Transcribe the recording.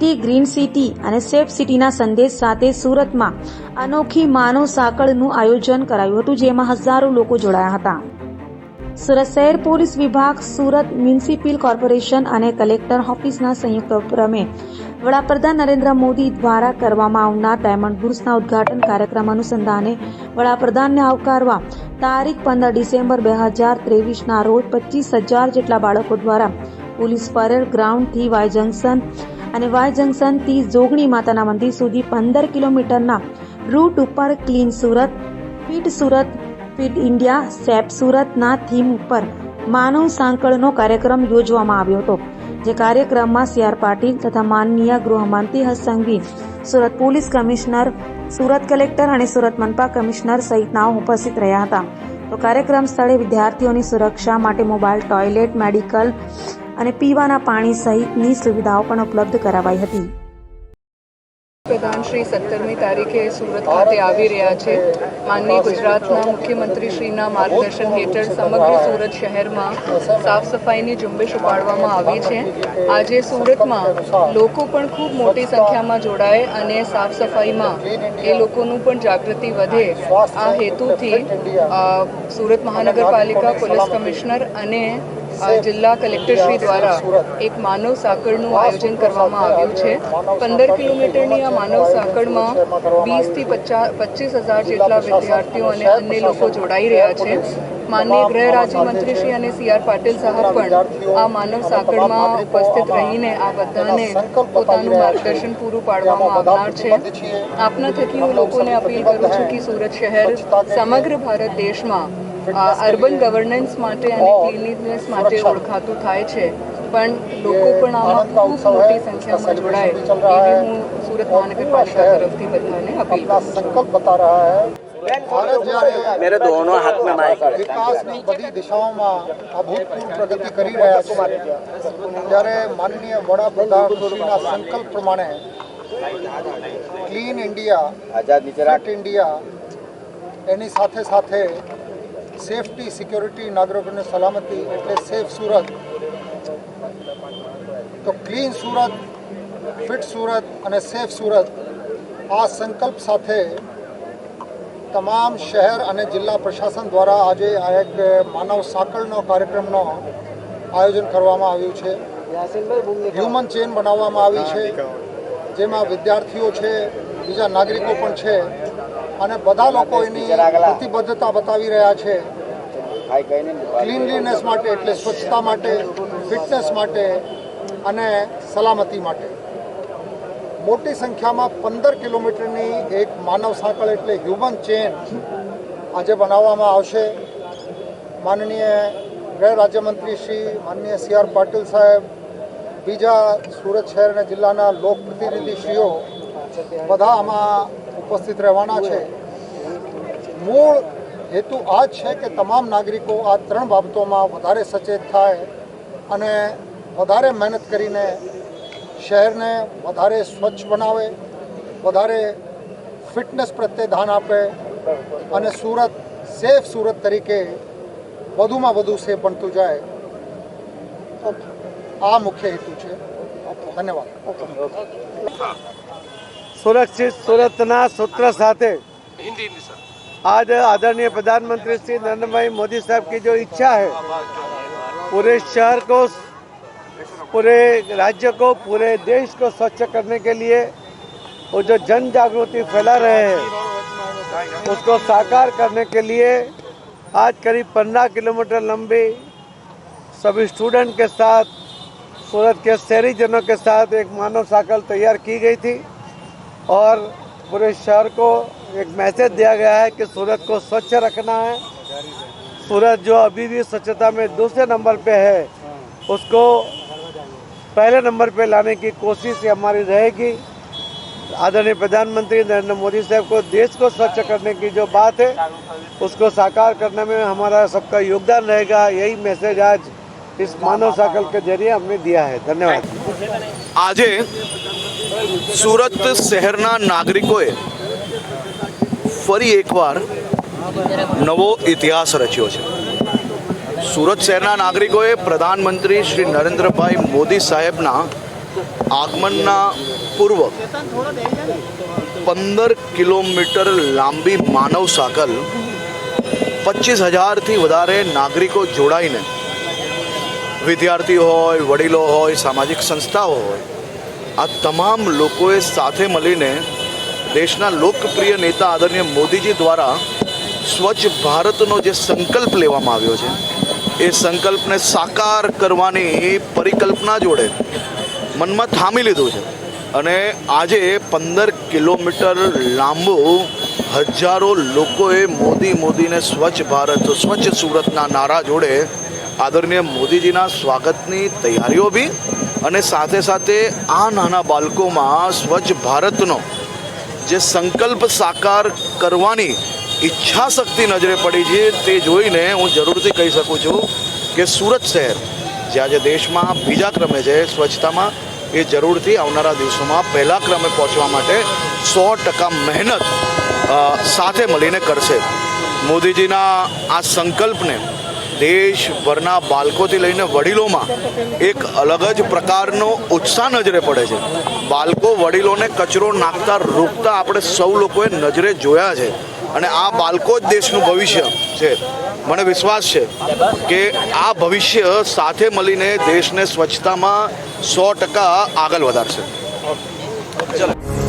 City, green city અને safe સિટીના સંદેશ સાથે સુરતમાં અનોખી માનવ સાંકળનું આયોજન કરાયું હતું, જેમાં હજારો લોકો જોડાયા હતા. સુરત શહેર પોલીસ વિભાગ, સુરત મ્યુનિસિપલ કોર્પોરેશન અને કલેક્ટર ઓફિસના સંયુક્ત ઉપક્રમે વડાપ્રધાન નરેન્દ્ર મોદી દ્વારા કરવામાં આવનાર ડાયમંડ બુર્સના ઉદ્ઘાટન કાર્યક્રમ અનુસંધાને વડાપ્રધાનને આવકારવા તારીખ પંદર ડિસેમ્બર બે હજાર ત્રેવીસના રોજ પચીસ હજાર જેટલા બાળકો દ્વારા પોલીસ પરેડ ગ્રાઉન્ડથી વાય જંકશન અને વાય જંકશનથી જોગણી માતાના મંદિર સુધી પંદર કિલોમીટરના રૂટ ઉપર clean Surat, fit Surat, fit India safe સુરતના થીમ ઉપર માનવ સાંકળનો કાર્યક્રમ યોજવામાં આવ્યો હતો. જે કાર્યક્રમમાં સી આર પાટીલ તથા માનનીય ગૃહમંત્રી Harsh Surat police commissioner, Surat collector અને સુરત મનપા કમિશનર સહિતનાઓ ઉપસ્થિત રહ્યા હતા. તો કાર્યક્રમ સ્થળે વિદ્યાર્થીઓની સુરક્ષા માટે મોબાઈલ, ટોયલેટ, મેડિકલ અને પીવાના પાણી સહિતની સુવિધાઓ પણ ઉપલબ્ધ કરાવાઈ હતી. પ્રધાન શ્રી સત્તરમી તારીખે સુરત ખાતે આવી રહ્યા છે. માનનીય ગુજરાતના મુખ્યમંત્રી શ્રીના માર્ગદર્શન હેઠળ સમગ્ર સુરત શહેરમાં સાફ સફાઈની ઝુંબેશ ઉપાડવામાં આવી છે. આજે સુરતમાં લોકો પણ ખૂબ મોટી સંખ્યામાં જોડાય અને સાફ સફાઈમાં એ લોકોનું પણ જાગૃતિ વધે. આ હેતુથી સુરત મહાનગરપાલિકા પોલીસ કમિશનર અને જિલ્લા કલેક્ટરશ્રી દ્વારા એક માનવ સાંકળનું આયોજન કરવામાં આવ્યું છે. પંદર કિલોમીટરની આ માનવ સાંકળમાં વીસથી પચીસ હજાર જેટલા વિદ્યાર્થીઓ અને અન્ય લોકો જોડાઈ રહ્યા છે. માનનીય ગૃહ રાજ્યમંત્રી શ્રી અને સી આર પાટીલ સાહેબ પણ આ માનવ સાંકળમાં ઉપસ્થિત રહીને આ બધાને પોતાનું માર્ગદર્શન પૂરું પાડવામાં આવનાર છે. આપના થકી હું લોકોને અપીલ કરું છું કે સુરત શહેર સમગ્ર ભારત દેશમાં અર્બન ગવર્નન્સ માટે અને ક્લિનિનેસ માટે ઓળખાતું થાય છે. પણ લોકો પણ આમાં ખૂબ મોટી સંખ્યામાં જોડાય. એવી હું. સુરત મહાનગરપાલિકા તરફથી બધાને અપીલ સંકલ્પ બતા રહ્યા હૈ. મેરે દોનો હાથમાં માઇક વિકાસની બધી દિશાઓમાં અભૂતપૂર્વ પ્રગતિ કરી રહ્યા છે. ત્યારે માનનીય વડાપ્રધાનશ્રીના સંકલ્પ પ્રમાણે ક્લીન ઇન્ડિયા આઝાદ ઇન્ડિયા એની સાથે સાથે સેફટી, સિક્યોરિટી, નાગરિકોની સલામતી એટલે સેફ સુરત. તો ક્લીન સુરત, ફિટ સુરત અને સેફ સુરત આ સંકલ્પ સાથે તમામ શહેર અને જિલ્લા પ્રશાસન દ્વારા આજે આ એક માનવ સાંકળનો કાર્યક્રમનો આયોજન કરવામાં આવ્યું છે. હ્યુમન ચેન બનાવવામાં આવી છે. જેમાં વિદ્યાર્થીઓ છે, બીજા નાગરિકો પણ છે. અને બધા લોકો એની પ્રતિબદ્ધતા બતાવી રહ્યા છે. ક્લીનલીનેસ માટે એટલે સ્વચ્છતા માટે ફિટનેસ માટે અને સલામતી માટે. મોટી સંખ્યામાં પંદર કિલોમીટરની એક માનવ સાંકળ એટલે હ્યુમન ચેન આજે બનાવવામાં આવશે. માનનીય ગૃહ રાજ્યમંત્રી શ્રી માનનીય સી આર પાટીલ સાહેબ બીજા સુરત શહેર અને જિલ્લાના લોકપ્રતિનિધિશ્રીઓ બધા આમાં ઉપસ્થિત રહેવાના છે. મૂળ હેતુ આ જ છે કે તમામ નાગરિકો આ ત્રણ બાબતોમાં વધારે સચેત થાય અને વધારે મહેનત કરીને શહેરને વધારે સ્વચ્છ બનાવે વધારે ફિટનેસ પ્રત્યે ધ્યાન આપે અને સુરત સેફ સુરત તરીકે વધુમાં વધુ સેફ બનતું જાય. આ મુખ્ય હેતુ છે. ધન્યવાદ. સુરક્ષિત સુરતના સૂત્ર સાથે आज आदरणीय प्रधानमंत्री श्री नरेंद्र भाई मोदी साहब की जो इच्छा है पूरे शहर को पूरे राज्य को पूरे देश को स्वच्छ करने के लिए वो जो जन जागृति फैला रहे हैं उसको साकार करने के लिए आज करीब पंद्रह किलोमीटर लंबी सभी स्टूडेंट के साथ सूरत के शहरी जनों के साथ एक मानव साइकिल तैयार की गई थी और पूरे शहर को एक मैसेज दिया गया है कि सूरत को स्वच्छ रखना है। सूरत जो अभी भी स्वच्छता में दूसरे नंबर पे है, उसको पहले नंबर पे लाने की कोशिश हमारी रहेगी। आदरणीय प्रधानमंत्री नरेंद्र मोदी साहब को देश को स्वच्छ करने की जो बात है, उसको साकार करने में हमारा सबका योगदान रहेगा। यही मैसेज आज इस मानव साइकिल के ज़रिए हमने दिया है। धन्यवाद। આજે સુરત શહેરના નાગરિકોએ ફરી એકવાર નવો ઇતિહાસ રચ્યો છે. સુરત શહેરના નાગરિકોએ પ્રધાનમંત્રી શ્રી નરેન્દ્રભાઈ મોદી સાહેબના આગમનના પૂર્વ પંદર કિલોમીટર લાંબી માનવ સાકલ પચીસ હજારથી વધારે નાગરિકો જોડાઈને વિદ્યાર્થીઓ હોય, વડીલો હોય, સામાજિક સંસ્થાઓ હોય આ તમામ લોકોએ સાથે મળીને દેશના લોકપ્રિય નેતા આદરણીય મોદીજી દ્વારા સ્વચ્છ ભારતનો જે સંકલ્પ લેવામાં આવ્યો છે, એ સંકલ્પને સાકાર કરવાની પરિકલ્પના જોડે મનમાં થામી લીધું છે. અને આજે પંદર કિલોમીટર લાંબો હજારો લોકોએ મોદી મોદીને સ્વચ્છ ભારત, સ્વચ્છ સુરતના નારા જોડે આદરણીય મોદીજીના સ્વાગતની તૈયારીઓ બી અને સાથે સાથે આ નાના બાળકોમાં સ્વચ્છ ભારતનો જે સંકલ્પ સાકાર કરવાની ઈચ્છા શક્તિ નજરે પડી છે તે જોઈને હું જરૂરથી કહી શકું છું કે સુરત શહેર, જે આજે દેશમાં બીજા ક્રમે છે, સ્વચ્છતામાં એ જરૂરથી આવનારા દિવસોમાં પહેલા ક્રમે પહોંચવા માટે સો ટકા મહેનત સાથે મળીને કરશે. મોદીજીના આ સંકલ્પને દેશભરના બાળકોથી લઈને વડીલોમાં એક અલગ જ પ્રકારનો ઉત્સાહ નજરે પડે છે. બાળકો વડીલોને કચરો નાખતા, રોકતા આપણે સૌ લોકોએ નજરે જોયા છે. અને આ બાળકો જ દેશનું ભવિષ્ય છે. મને વિશ્વાસ છે કે આ ભવિષ્ય સાથે મળીને દેશને સ્વચ્છતામાં સો ટકા આગળ વધારશે. ચલો